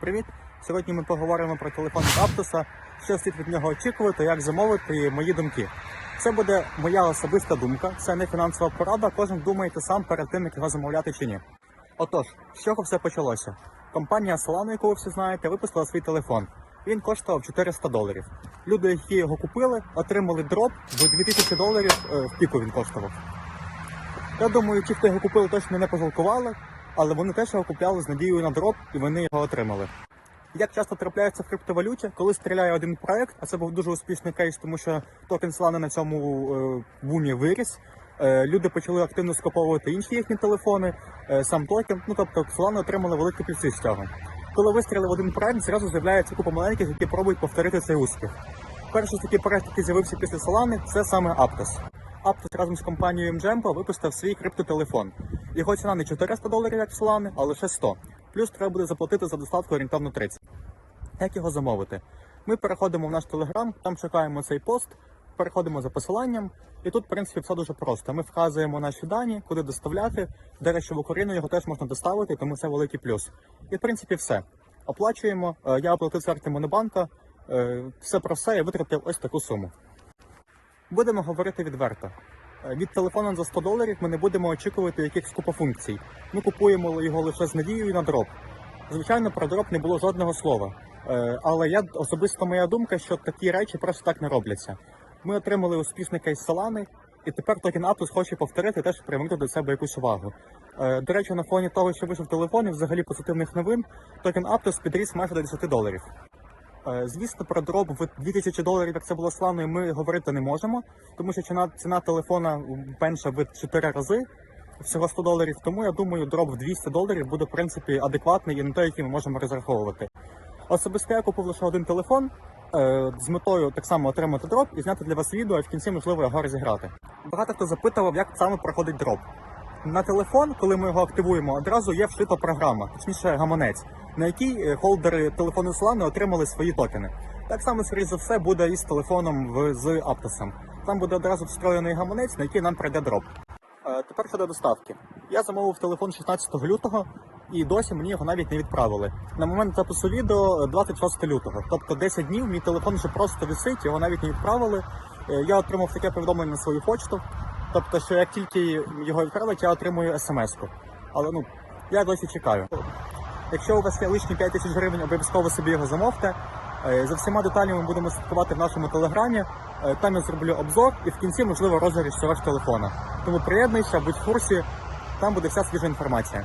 Привіт! Сьогодні ми поговоримо про телефон від що слід від нього очікувати, як замовити і мої думки. Це буде моя особиста думка, це не фінансова порада. Кожен думаєте сам перед тим, як його замовляти чи ні. Отож, з чого все почалося? Компанія Solano, яку ви всі знаєте, випустила свій телефон. Він коштував 400 доларів. Люди, які його купили, отримали дроп в 2000 доларів е, в піку він коштував. Я думаю, ті, хто його купили, точно не пожалкували, але вони теж його купляли з надією на дроп і вони його отримали. Як часто трапляється в криптовалюті, коли стріляє один проект, а це був дуже успішний кейс, тому що токен Solana на цьому е, бумі виріс. е, Люди почали активно скуповувати інші їхні телефони, е, сам токен. Ну тобто Solana отримали великі плюси з цього. Коли вистрілив один проект, зразу з'являється купа маленьких, які пробують повторити цей успіх. Перший такий проект, який з'явився після Solana, це саме Aptos. Aptos разом з компанією Mjempo випустив свій криптотелефон. Його ціна не 400 доларів, як в Solana, а лише 100. Плюс треба буде заплатити за доставку орієнтовно 30. Як його замовити? Ми переходимо в наш телеграм, там шукаємо цей пост, переходимо за посиланням, і тут, в принципі, все дуже просто. Ми вказуємо наші дані, куди доставляти. До речі, в Україну його теж можна доставити, тому це великий плюс. І в принципі все. Оплачуємо. Е, Я оплатив з карти Монобанка. Е, Все про все, я витратив ось таку суму. Будемо говорити відверто. Е, Від телефона за 100 доларів ми не будемо очікувати якихось купа функцій. Ми купуємо його лише з надією на дроп. Звичайно, про дроп не було жодного слова. Е, Але я особисто моя думка, що такі речі просто так не робляться. Ми отримали успішний кейс Solana, і тепер токен Aptos хоче повторити теж привернути до себе якусь увагу. Е, До речі, на фоні того, що вийшов телефон і взагалі позитивних новин, токен Aptos підріс майже до 10 доларів. Е, Звісно, про дроп в 2000 доларів, як це було славною, ми говорити не можемо, тому що ціна, ціна телефона менша в 4 рази, всього 100 доларів. Тому я думаю, дроп в 200 доларів буде в принципі адекватний і на той, який ми можемо розраховувати. Особисто я купив лише один телефон е, з метою так само отримати дроп і зняти для вас відео, і в кінці можливо його розіграти. Багато хто запитував, як саме проходить дроп. На телефон, коли ми його активуємо, одразу є вшита програма, точніше гаманець, на якій е, холдери телефону Solana отримали свої токени. Так само, скоріш за все, буде і з телефоном в, з Aptos. Там буде одразу встроєний гаманець, на який нам прийде дроп. Е, Тепер щодо доставки. Я замовив телефон 16 лютого і досі мені його навіть не відправили. На момент запису відео е, 26 лютого. Тобто 10 днів мій телефон вже просто висить, його навіть не відправили. Е, Я отримав таке повідомлення на свою почту. Тобто, що як тільки його відправить, я отримую смс-ку. Але ну, я досі чекаю. Якщо у вас є лишні 5 тисяч гривень, обов'язково собі його замовте. Е, За всіма деталями ми будемо слідкувати в нашому телеграмі. Е, Там я зроблю обзор і в кінці, можливо, розіграш цього телефона. Тому приєднуйся, будь в курсі, там буде вся свіжа інформація.